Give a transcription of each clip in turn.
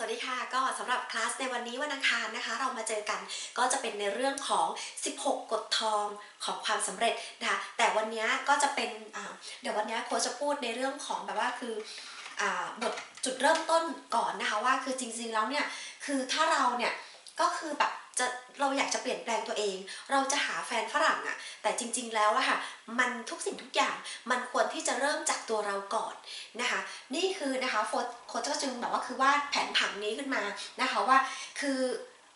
สวัสดีค่ะ ก็สำหรับคลาสในวันนี้วันอังคารนะคะ เรามาเจอกันก็จะเป็นในเรื่องของ 16 กฎทองของความสำเร็จนะคะแต่วันนี้ก็จะเป็นเดี๋ยววันนี้โค้ชจะพูดในเรื่องของแบบว่าคืออบทจุดเริ่มต้นก่อนนะคะว่าคือจริงๆแล้วเนี่ยคือถ้าเราเนี่ยก็คือแบบ จะเราอยากจะเปลี่ยนแปลงตัวเอง เราจะหาแฟนฝรั่งอะแต่จริง ๆ แล้วอะค่ะมันทุกสิ่งทุกอย่างมันควรที่จะเริ่มจากตัวเราก่อนนะคะ นี่คือนะคะโฟโค้ชก็จึงแบบว่าคือวาดแผนผังนี้ขึ้นมานะคะว่าคือ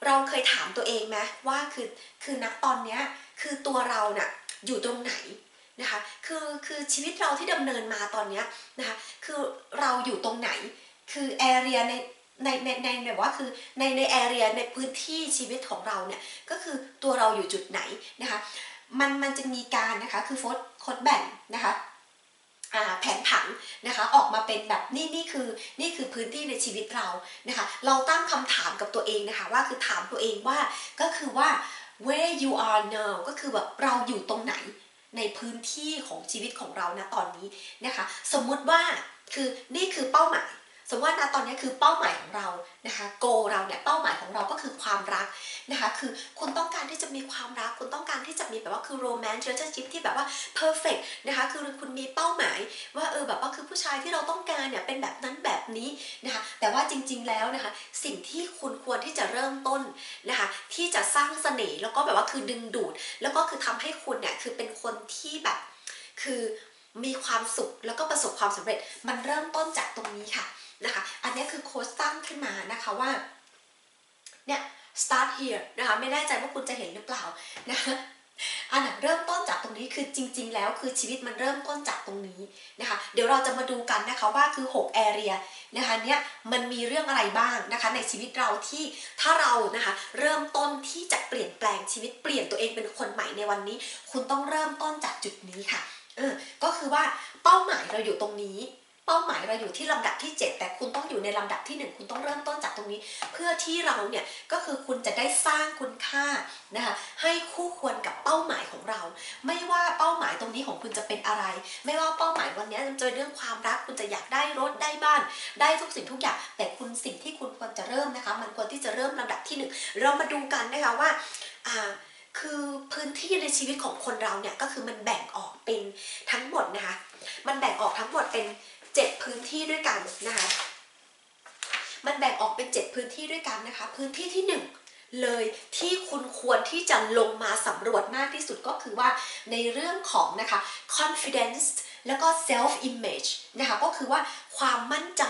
เราเคยถามตัวเองไหมว่าคือคือณตอนเนี้ยคือตัวเราเน่ะอยู่ตรงไหนนะคะคือคือชีวิตเราที่ดำเนินมาตอนเนี้ยนะคะคือเราอยู่ตรงไหนคือแอเรียใน ในในในแบบว่าคือในในแอเรียในพื้นที่ชีวิตของเราเนี่ยก็คือตัวเราอยู่จุดไหนนะคะมันมันจะมีการนะคะคือโฟร์โคดแบ่งนะคะอ่าแผนผังนะคะออกมาเป็นแบบนี่นี่คือนี่คือพื้นที่ในชีวิตเรานะคะเราตั้งคำถามกับตัวเองนะคะว่าคือถามตัวเองว่าก็คือว่า where you are now ก็คือแบบเราอยู่ตรงไหนในพื้นที่ของชีวิตของเรานะตอนนี้นะคะสมมุติว่าคือนี่คือเป้าหมาย สมมติว่าณตอนนี้คือเป้าหมายของเรานะคะโกเราเนี่ยเป้าหมายของเราก็คือความรักนะคะคือคุณต้องการที่จะมีความรัก คุณต้องการที่จะมีแบบว่าคือโรแมนต์เ a t i o n s h i p ที่แบบว่า perfect นะคะคือคุณมีเป้าหมาย ว่าเออแบบว่าคือผู้ชายที่เราต้องการเนี่ยเป็นแบบนั้นแบบนี้นะคะแต่ว่าจริงๆแล้วนะคะสิ่งที่คุณควรที่จะเริ่มต้นนะคะที่จะสร้างเสน่ห์แล้วก็แบบว่าคือดึงดูด แล้วก็คือทำให้คุณเนี่ยคือเป็นคนที่แบบคือมีความสุขแล้วก็ประสบความสำเร็จมันเริ่มต้นจากตรงนี้ค่ะ นะคะ อันนี้คือโค้ชตั้งขึ้นมานะคะว่าเนี่ย start here นะคะไม่แน่ใจว่าคุณจะเห็นหรือเปล่านะคะอันน่ะเริ่มต้นจากตรงนี้คือจริง ๆ แล้วคือชีวิตมันเริ่มต้นจากตรงนี้นะคะ เดี๋ยวเราจะมาดูกันนะคะว่าคือ 6 area นะคะเนี่ยมันมีเรื่องอะไรบ้างนะคะ ในชีวิตเราที่ถ้าเรานะคะเริ่มต้นที่จะเปลี่ยนแปลงชีวิตเปลี่ยนตัวเองเป็นคนใหม่ในวันนี้ คุณต้องเริ่มต้นจากจุดนี้ค่ะเออก็คือว่าเป้าหมายเราอยู่ตรงนี้ ป้าหมายเราอยู่ที่ลำดับที่ 7 แต่คุณต้องอยู่ในลำดับที่ 1 คุณต้องเริ่มต้นจากตรงนี้ เพื่อที่เราเนี่ยก็คือคุณจะได้สร้างคุณค่านะคะให้คู่ควรกับเป้าหมายของเรา ไม่ว่าเป้าหมายตรงนี้ของคุณจะเป็นอะไร ไม่ว่าเป้าหมายวันนี้จะเจอเรื่องความรักคุณจะอยากได้รถได้บ้าน ได้ทุกสิ่งทุกอย่าง แต่คุณสิ่งที่คุณควรจะเริ่มนะคะ มันควรที่จะเริ่มลำดับที่ 1 เรามาดูกันนะคะว่าอ่าคือพื้นที่ในชีวิตของคนเราเนี่ยก็คือมันแบ่งออกเป็นทั้งหมดนะคะ มันแบ่งออกทั้งหมดเป็น 7 พื้นที่ด้วยกันนะคะมันแบ่งออกเป็น 7 พื้นที่ด้วยกันนะคะ พื้นที่ที่ 1เลยที่คุณควรที่จะลงมาสำรวจมากที่สุดก็คือว่าในเรื่องของนะคะ confidence แล้วก็ self image นะคะก็คือว่าความมั่นใจ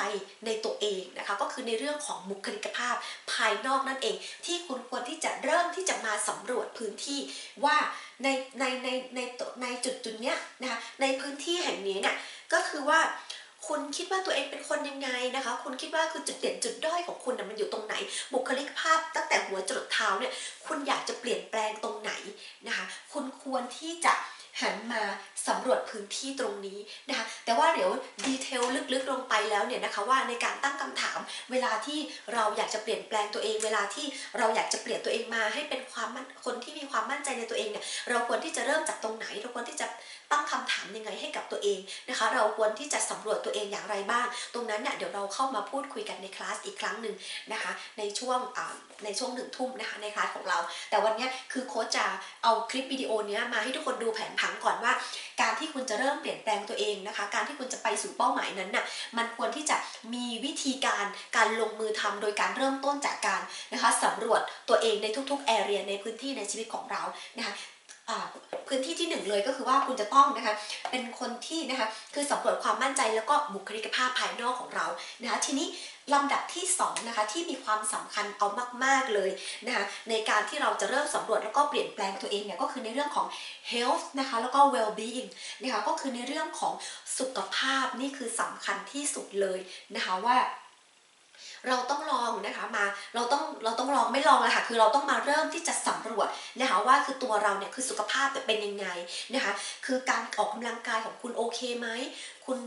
ในตัวเองนะคะก็คือในเรื่องของบุคลิกภาพภายนอกนั่นเอง ที่คุณควรที่จะเริ่มที่จะมาสำรวจพื้นที่ว่าในในในในในจุดจุดเนี้ยนะคะในพื้นที่แห่งนี้เนี่ยก็คือว่า คุณคิดว่าตัวเองเป็นคนยังไงนะคะ คุณคิดว่าคือจุดเด่นจุดด้อยของคุณนะมันอยู่ตรงไหน บุคลิกภาพตั้งแต่หัวจรดเท้าเนี่ยคุณอยากจะเปลี่ยนแปลงตรงไหนนะคะ คุณควรที่จะ หันมาสำรวจพื้นที่ตรงนี้นะคะแต่ว่าเดี๋ยวดีเทลลึกๆลงไปแล้วเนี่ยนะคะว่าในการตั้งคำถาม เวลาที่เราอยากจะเปลี่ยนแปลงตัวเอง เวลาที่เราอยากจะเปลี่ยนตัวเองมาให้เป็นความมั่นคนที่มีความมั่นใจในตัวเองเนี่ยเราควรที่จะเริ่มจากตรงไหน เราควรที่จะตั้งคำถามยังไงให้กับตัวเองนะคะ เราควรที่จะสำรวจตัวเองอย่างไรบ้าง ตรงนั้นเนี่ยเดี๋ยวเราเข้ามาพูดคุยกันในคลาสอีกครั้งหนึ่งนะคะ ในช่วงในช่วงหนึ่งทุ่มนะคะในคลาสของเรา แต่วันเนี้ยคือโค้ชจะเอาคลิปวิดีโอนี้มาให้ทุกคนดูแผนถังก่อนว่า การที่คุณจะเริ่มเปลี่ยนแปลงตัวเองนะคะ การที่คุณจะไปสู่เป้าหมายนั้นน่ะมันควรที่จะมีวิธีการการลงมือทำโดยการเริ่มต้นจากการนะคะสำรวจตัวเองในทุกๆแอเรียในพื้นที่ในชีวิตของเรานะคะ พื้นที่ที่หนึ่งเลยก็คือว่าคุณจะต้องนะคะเป็นคนที่นะคะคือสำรวจความมั่นใจแล้วก็บุคลิกภาพภายนอกของเรานะคะทีนี้ลำดับที่สองนะคะที่มีความสำคัญเอามาก ๆเลยนะคะในการที่เราจะเริ่มสำรวจแล้วก็เปลี่ยนแปลงตัวเองเนี่ยก็คือในเรื่องของ health นะคะแล้วก็ well being นะคะก็คือในเรื่องของสุขภาพนี่คือสำคัญที่สุดเลยนะคะว่า เราต้องลองนะคะมาเราต้องเราต้องลองไม่ลองอะค่ะคือเราต้องมาเริ่มที่จะสำรวจนะคะว่าคือตัวเราเนี่ยคือสุขภาพเป็นยังไงนะคะคือการออกกำลังกายของคุณโอเคไหมคุณ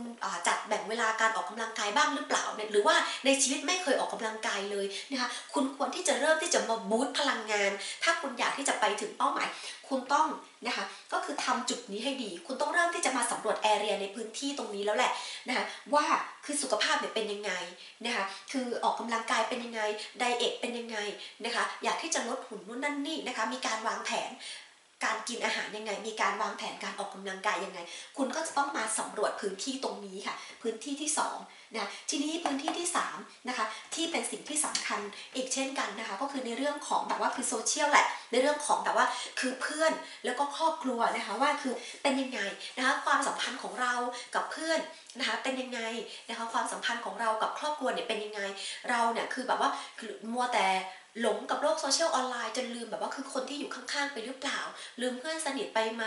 จัดแบ่งเวลาการออกกำลังกายบ้างหรือเปล่าเนี่ยหรือว่าในชีวิตไม่เคยออกกำลังกายเลยนะคะคุณควรที่จะเริ่มที่จะมาบูตพลังงาน ถ้าคุณอยากที่จะไปถึงเป้าหมาย คุณต้องนะคะก็คือทำจุดนี้ให้ดี คุณต้องเริ่มที่จะมาสำรวจแอเรียในพื้นที่ตรงนี้แล้วแหละนะคะว่าคือสุขภาพเนี่ยเป็นยังไงนะคะคือออกกำลังกายเป็นเป็นยังไงไดเอทเป็นยังไงนะคะอยากที่จะลดหุ่นนู่นนั่นนี่นะคะมีการวางแผน การกินอาหารยังไง มีการวางแผนการออกกำลังกายยังไง คุณก็จะต้องมาสำรวจพื้นที่ตรงนี้ค่ะ พื้นที่ที่2นะทีนี้พื้นที่ที่3นะคะที่เป็นสิ่งที่สำคัญอีกเช่นกันนะคะ ก็คือในเรื่องของแบบว่าคือโซเชียลแหละ ในเรื่องของแบบว่าคือเพื่อนแล้วก็ครอบครัวนะคะว่าคือเป็นยังไงนะคะความสัมพันธ์ของเรากับเพื่อนนะคะเป็นยังไงนะคะความสัมพันธ์ของเรากับครอบครัวเนี่ยเป็นยังไงเราเนี่ยคือแบบว่ามัวแต่ หลงกับโลกโซเชียลออนไลน์จนลืมแบบว่าคือคนที่อยู่ข้างๆไปหรือเปล่า ลืมเพื่อนสนิทไปไหม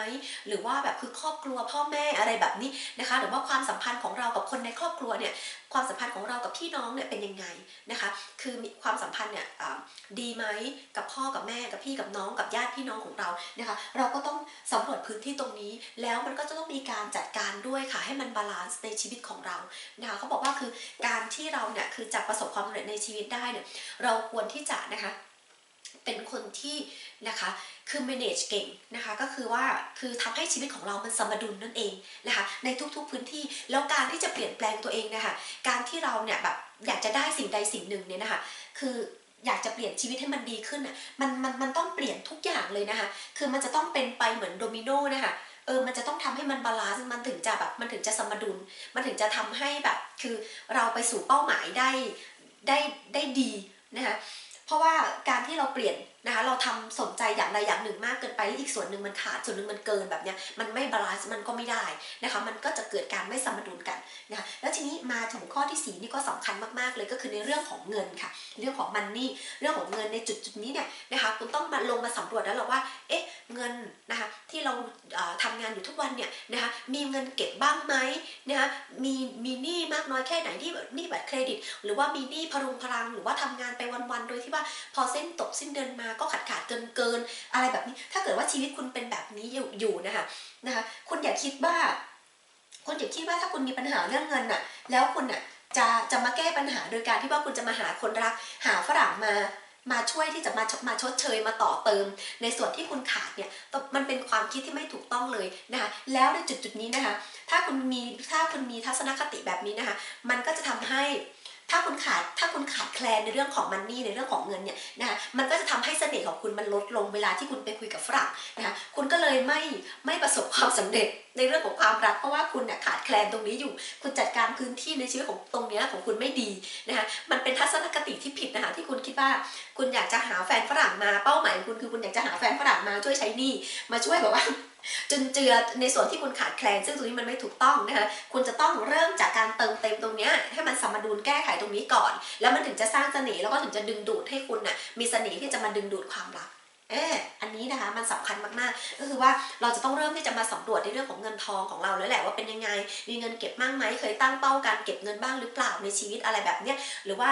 หรือว่าแบบคือครอบครัวพ่อแม่อะไรแบบนี้นะคะ หรือว่าความสัมพันธ์ของเรากับคนในครอบครัวเนี่ยความสัมพันธ์ของเรากับพี่น้องเนี่ยเป็นยังไงนะคะ คือมีความสัมพันธ์เนี่ยดีไหมกับพ่อกับแม่กับพี่กับน้องกับญาติพี่น้องของเรานะคะ เราก็ต้องสำรวจพื้นที่ตรงนี้ แล้วมันก็จะต้องมีการจัดการด้วยค่ะ ให้มันบาลานซ์ในชีวิตของเรานะคะเขาบอกว่าคือการที่เราเนี่ยคือจะประสบความสำเร็จในชีวิตได้เนี่ยเราควรที่จะนะคะเป็นคนที่นะคะคือ manage เก่งนะคะก็คือว่าคือทำให้ชีวิตของเรามันสมดุลนั่นเองนะคะในทุกๆพื้นที่แล้วการที่จะเปลี่ยนแปลงตัวเองนะคะการที่เราเนี่ยแบบอยากจะได้สิ่งใดสิ่งหนึ่งเนี่ยนะคะคืออยากจะเปลี่ยนชีวิตให้มันดีขึ้นอะมันมันมันต้องเปลี่ยนทุกอย่างเลยนะคะคือมันจะต้องเป็นไปเหมือนโดมิโนนะคะเออ มันจะต้องทำให้มันบาลานซ์ มันถึงจะแบบ มันถึงจะสมดุล มันถึงจะทำให้แบบ คือเราไปสู่เป้าหมายได้ ได้ ได้ดีนะคะ เพราะว่าการที่เราเปลี่ยนนะคะเราทำสนใจอย่างใดอย่างหนึ่งมากเกินไปอีกส่วนหนึ่งมันขาดส่วนหนึ่งมันเกินแบบเนี้ยมันไม่บาลานซ์มันก็ไม่ได้นะคะมันก็จะเกิดการไม่สมดุลกันนะคะแล้วทีนี้มาถึงข้อที่สี่นี่ก็สำคัญมากๆเลยก็คือในเรื่องของเงินค่ะ เรื่องของมันนี่เรื่องของเงินในจุดจุดนี้เนี่ยนะคะคุณต้องมาลงมาสำรวจแล้วหรอว่าเอ๊ะ เงินนะคะที่เราทำงานอยู่ทุกวันเนี่ยนะคะมีเงินเก็บบ้างไหมนะคะมีมีหนี้มากน้อยแค่ไหนที่หนี้บัตรเครดิต หรือว่ามีหนี้พรุงพลังหรือว่าทำงานไปวันๆโดยที่ว่าพอเส้นตกสิ้นเดือนมาก็ขาดขาดเกินเกินอะไรแบบนี้ ถ้าเกิดว่าชีวิตคุณเป็นแบบนี้อยู่อยู่นะคะนะคะคุณอย่าคิดว่าคุณอย่าคิดว่าถ้าคุณมีปัญหาเรื่องเงินน่ะแล้วคุณน่ะจะจะมาแก้ปัญหาโดยการที่ว่าคุณจะมาหาคนรัก หาฝรั่งมา มาช่วยที่จะมาชมาชดเชยมาต่อเติม ในส่วนที่คุณขาดเนี่ยมันเป็นความคิดที่ไม่ถูกต้องเลยนะคะแล้วในจุดจุดนี้นะคะถ้าคุณมีถ้าคุณมีทัศนคติแบบนี้นะคะมันก็จะทำให้ถ้าคุณขาดถ้าคุณขาดแคลนในเรื่องของมันนี่ในเรื่องของเงินเนี่ยนะคะมันก็จะทำให้เสน่ห์ของคุณมันลดลงเวลาที่คุณไปคุยกับฝรั่งนะคะคุณก็เลยไม่ไม่ประสบความสำเร็จ ในเรื่องของความรักเพราะว่าคุณเนี่ยขาดแคลนตรงนี้อยู่ คุณจัดการพื้นที่ในชีวิตของตรงนี้ของคุณไม่ดีนะคะมันเป็นทัศนคติที่ผิดนะคะที่คุณคิดว่าคุณอยากจะหาแฟนฝรั่งมาเป้าหมายของคุณคือคุณอยากจะหาแฟนฝรั่งมาช่วยใช้หนี้มาช่วยแบบว่าจนเจือในส่วนที่คุณขาดแคลน ซึ่งตรงนี้มันไม่ถูกต้องนะคะคุณจะต้องเริ่มจากการเติมเต็มตรงนี้ให้มันสมดุลแก้ไขตรงนี้ก่อน แล้วมันถึงจะสร้างเสน่ห์แล้วก็ถึงจะดึงดูดให้คุณน่ะมีเสน่ห์ที่จะมาดึงดูดความรัก เอออันนี้นะคะมันสำคัญมากๆ ก็คือว่าเราจะต้องเริ่มที่จะมาสำรวจในเรื่องของเงินทองของเราแล้วแหละว่าเป็นยังไง มีเงินเก็บบ้างไหมเคยตั้งเป้าการเก็บเงินบ้างหรือเปล่าในชีวิตอะไรแบบเนี้ยหรือว่า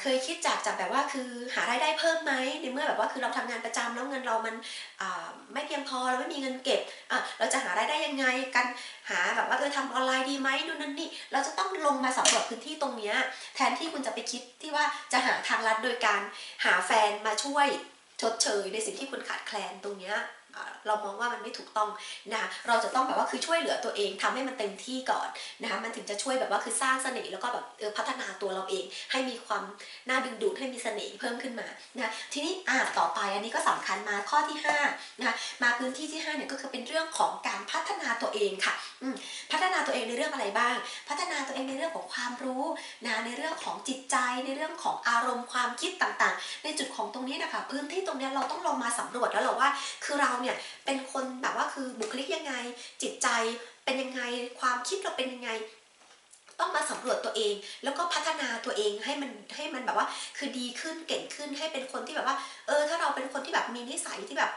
เคยคิดจากจากแบบว่าคือหารายได้เพิ่มไหมในเมื่อแบบว่าคือเราทำงานประจำแล้วเงินเรามันไม่เพียงพอเราไม่มีเงินเก็บเราจะหารายได้ยังไงกันหาแบบว่าเออทำออนไลน์ดีไหมนู่นนั่นนี่เราจะต้องลงมาสำรวจพื้นที่ตรงเนี้ยแทนที่คุณจะไปคิดที่ว่าจะหาทางลัดโดยการหาแฟนมาช่วยชดเชยในสิ่งที่คุณขาดแคลนตรงเนี้ย เรามองว่ามันไม่ถูกต้องนะคะเราจะต้องแบบว่าคือช่วยเหลือตัวเองทำให้มันเต็มที่ก่อนนะคะมันถึงจะช่วยแบบว่าคือสร้างเสน่ห์แล้วก็แบบเออพัฒนาตัวเราเอง ให้มีความน่าดึงดูดให้มีเสน่ห์เพิ่มขึ้นมานะทีนี้อ่าต่อไปอันนี้ก็สำคัญมาข้อที่ห้านะคะมาพื้นที่ที่5เนี่ยก็คือเป็นเรื่องของการพัฒนาตัวเองค่ะอืพัฒนาตัวเองในเรื่องอะไรบ้าง พัฒนาตัวเองในเรื่องของความรู้นะในเรื่องของจิตใจในเรื่องของอารมณ์ความคิดต่างๆ ในจุดของตรงนี้นะคะพื้นที่ตรงนี้เราต้องลงมาสำรวจแล้วเหรอว่า คือเราเนี่ยเป็นคนแบบว่าคือบุคลิกยังไง จิตใจเป็นยังไง ความคิดเราเป็นยังไง ต้องมาสำรวจตัวเอง แล้วก็พัฒนาตัวเองให้มันให้มันแบบว่า คือดีขึ้นเก่งขึ้นให้เป็นคนที่แบบว่า เออ ถ้าเราเป็นคนที่แบบมีนิสัยที่แบบ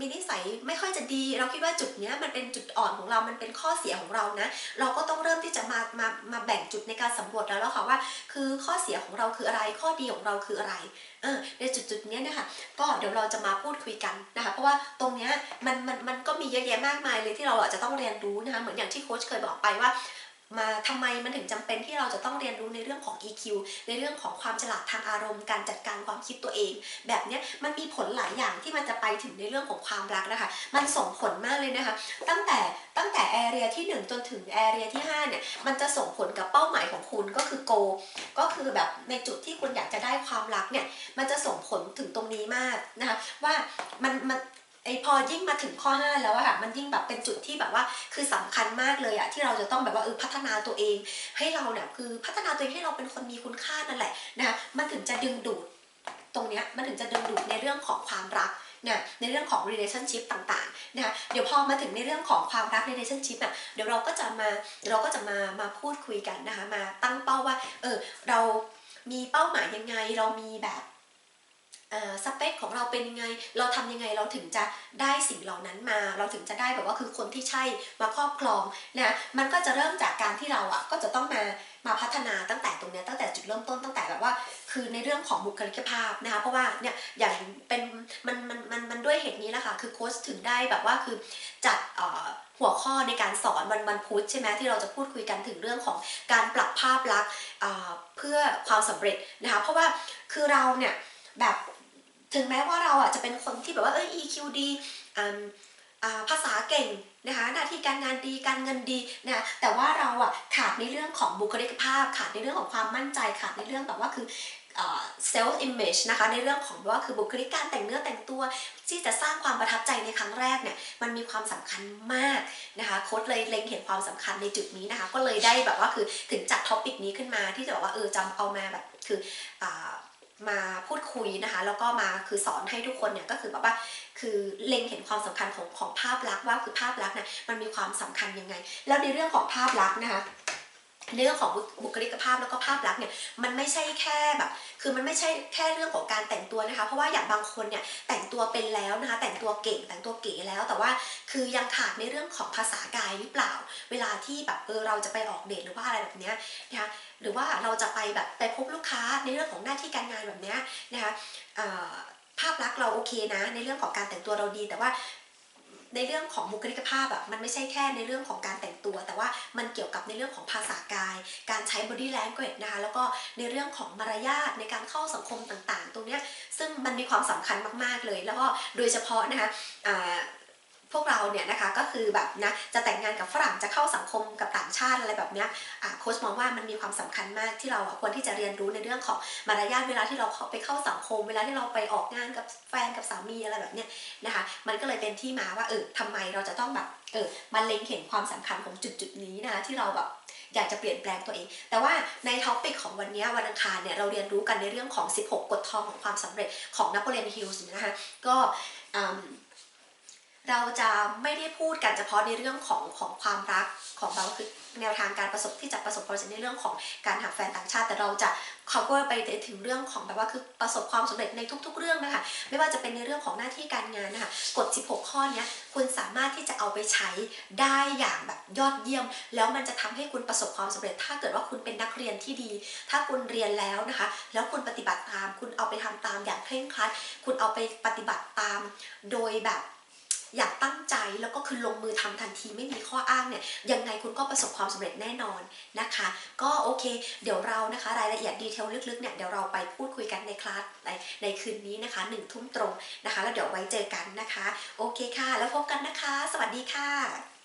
มีนิสัยไม่ค่อยจะดี เราคิดว่าจุดเนี้ยมันเป็นจุดอ่อนของเรา มันเป็นข้อเสียของเรานะ เราก็ต้องเริ่มที่จะมามามาแบ่งจุดในการสำรวจแล้วแล้วค่ะว่า คือข้อเสียของเราคืออะไร ข้อดีของเราคืออะไรเออในจุดจุดเนี้ยนะคะก็เดี๋ยวเราจะมาพูดคุยกันนะคะ เพราะว่าตรงเนี้ยมันมันมันก็มีเยอะแยะมากมายเลยที่เราอาจจะต้องเรียนรู้นะคะเหมือนอย่างที่โค้ชเคยบอกไปว่า มาทำไมมันถึงจำเป็นที่เราจะต้องเรียนรู้ในเรื่องของ EQ ในเรื่องของความฉลาดทางอารมณ์ การจัดการความคิดตัวเอง แบบนี้มันมีผลหลายอย่างที่มันจะไปถึงในเรื่องของความรักนะคะ มันส่งผลมากเลยนะคะ ตั้งแต่ตั้งแต่แอเรียที่ 1 จนถึงแอเรียที่5เนี่ยมันจะส่งผลกับเป้าหมายของคุณก็คือโกก็คือแบบในจุดที่คุณอยากจะได้ความรักเนี่ยมันจะส่งผลถึงตรงนี้มากนะคะว่ามันมัน ไอพอยิ่งมาถึงข้อ 5 แล้วอะค่ะมันยิ่งแบบเป็นจุดที่แบบว่าคือสำคัญมากเลยอะที่เราจะต้องแบบว่าเออพัฒนาตัวเอง ให้เราเนี่ยคือพัฒนาตัวเองให้เราเป็นคนมีคุณค่านั่นแหละนะคะมันถึงจะดึงดูดตรงเนี้ยมันถึงจะดึงดูดในเรื่องของความรักเนี่ยในเรื่องของ relationship ต่างๆนะคะเดี๋ยวพอมาถึงในเรื่องของความรัก relationship อะเดี๋ยวเราก็จะมาเราก็จะมามาพูดคุยกันนะคะมาตั้งเป้าว่าเออเรามีเป้าหมายยังไง เรามีแบบ สเปคของเราเป็นยังไง เราทำยังไงเราถึงจะได้สิ่งเหล่านั้นมา เราถึงจะได้แบบว่าคือคนที่ใช่มาครอบครองนะมันก็จะเริ่มจากการที่เราอะก็จะต้องมามาพัฒนาตั้งแต่ตรงเนี้ยตั้งแต่จุดเริ่มต้นตั้งแต่แบบว่า คือในเรื่องของบุคลิกภาพนะคะเพราะว่าเนี่ยอย่างเป็นมันมันมันมันด้วยเหตุนี้แหละค่ะคือโค้ชถึงได้แบบว่าคือจัดหัวข้อในการสอนวันวันพุธใช่ไหมที่เราจะพูดคุยกันถึงเรื่องของการปรับภาพลักษณ์เอ่อเพื่อความสำเร็จนะคะเพราะว่าคือเราเนี่ยแบบ ถึงแม้ว่าเราอะจะเป็นคนที่แบบว่าเอ้ย EQ ดีอ่าอ่าภาษาเก่งนะคะหน้าที่การงานดีการเงินดีนะแต่ว่าเราอะขาดในเรื่องของบุคลิกภาพ ขาดในเรื่องของความมั่นใจขาดในเรื่องแบบว่าคือเซลฟ์อิมเมจนะคะในเรื่องของว่าคือบุคลิกการแต่งเนื้อแต่งตัว ที่จะสร้างความประทับใจในครั้งแรกเนี่ยมันมีความสำคัญมากนะคะโค้ดเลยเล็งเห็นความสำคัญในจุดนี้นะคะก็เลยได้แบบว่าคือถึงจัดท็อปิกนี้ขึ้นมาที่จะบอกว่าเออจำเอามาแบบคืออา มาพูดคุยนะคะ แล้วก็มาคือสอนให้ทุกคนเนี่ยก็คือแบบว่าคือเล็งเห็นความสำคัญของของภาพลักษณ์ว่าคือภาพลักษณ์นะมันมีความสำคัญยังไง แล้วในเรื่องของภาพลักษณ์นะคะ เรื่องของบุคลิกภาพแล้วก็ภาพลักษณ์เนี่ยมันไม่ใช่แค่แบบ คือมันไม่ใช่แค่เรื่องของการแต่งตัวนะคะ เพราะว่าอย่างบางคนเนี่ยแต่งตัวเป็นแล้วนะคะ แต่งตัวเก่งแต่งตัวเก๋แล้ว แต่ว่าคือยังขาดในเรื่องของภาษากายหรือเปล่า เวลาที่แบบเออเราจะไปออกเดทหรือว่าอะไรแบบเนี้ยนะคะหรือว่าเราจะไปแบบไปพบลูกค้าในเรื่องของหน้าที่การงานแบบเนี้ยนะคะภาพลักษณ์เราโอเคนะ ในเรื่องของการแต่งตัวเราดี แต่ว่า ในเรื่องของบุคลิกภาพอะมันไม่ใช่แค่ในเรื่องของการแต่งตัว แต่ว่ามันเกี่ยวกับในเรื่องของภาษากาย การใช้ body language นะคะแล้วก็ในเรื่องของมารยาทในการเข้าสังคมต่างๆ ตรงเนี้ยซึ่งมันมีความสำคัญมากๆเลย แล้วก็โดยเฉพาะนะคะอ่า พวกเราเนี่ยนะคะก็คือแบบนะจะแต่งงานกับฝรั่งจะเข้าสังคมกับต่างชาติอะไรแบบเนี้ยโค้ชมองว่ามันมีความสำคัญมากที่เราควรที่จะเรียนรู้ในเรื่องของมารยาทเวลาที่เราไปเข้าสังคม เวลาที่เราไปออกงานกับแฟนกับสามีอะไรแบบเนี้ยนะคะมันก็เลยเป็นที่มาว่าเออทำไมเราจะต้องแบบเออมาเล็งเห็นความสำคัญของจุดจุดนี้นะที่เราแบบอยากจะเปลี่ยนแปลงตัวเอง แต่ว่าในท็อปิกของวันนี้วันอังคารเนี่ยเราเรียนรู้กันในเรื่องของ 16 กฎทองของความสำเร็จของนโปเลียนฮิลส์นะคะก็อืม เราจะไม่ได้พูดกันเฉพาะในเรื่องของของความรักของเราคือแนวทางการประสบที่จะประสบความสำเร็จในเรื่องของการหาแฟนต่างชาติ แต่เราจะ cover ไปถึงเรื่องของแบบว่าคือประสบความสำเร็จในทุก ๆ เรื่องนะคะไม่ว่าจะเป็นในเรื่องของหน้าที่การงานนะคะกฎ 16 ข้อนี้คุณสามารถที่จะเอาไปใช้ได้อย่างแบบยอดเยี่ยม แล้วมันจะทำให้คุณประสบความสำเร็จ ถ้าเกิดว่าคุณเป็นนักเรียนที่ดี ถ้าคุณเรียนแล้วนะคะแล้วคุณปฏิบัติตาม คุณเอาไปทำตามอย่างเคร่งครัด คุณเอาไปปฏิบัติตาม โดยแบบ อยากตั้งใจแล้วก็คือลงมือทำทันทีไม่มีข้ออ้างเนี่ยยังไงคุณก็ประสบความสำเร็จแน่นอนนะคะ ก็โอเค เดี๋ยวเรานะคะ รายละเอียดดีเทลลึกๆเนี่ยเดี๋ยวเราไปพูดคุยกันในคลาสในในคืนนี้นะคะหนึ่งทุ่มตรงนะคะ แล้วเดี๋ยวไว้เจอกันนะคะ โอเคค่ะ แล้วพบกันนะคะ สวัสดีค่ะ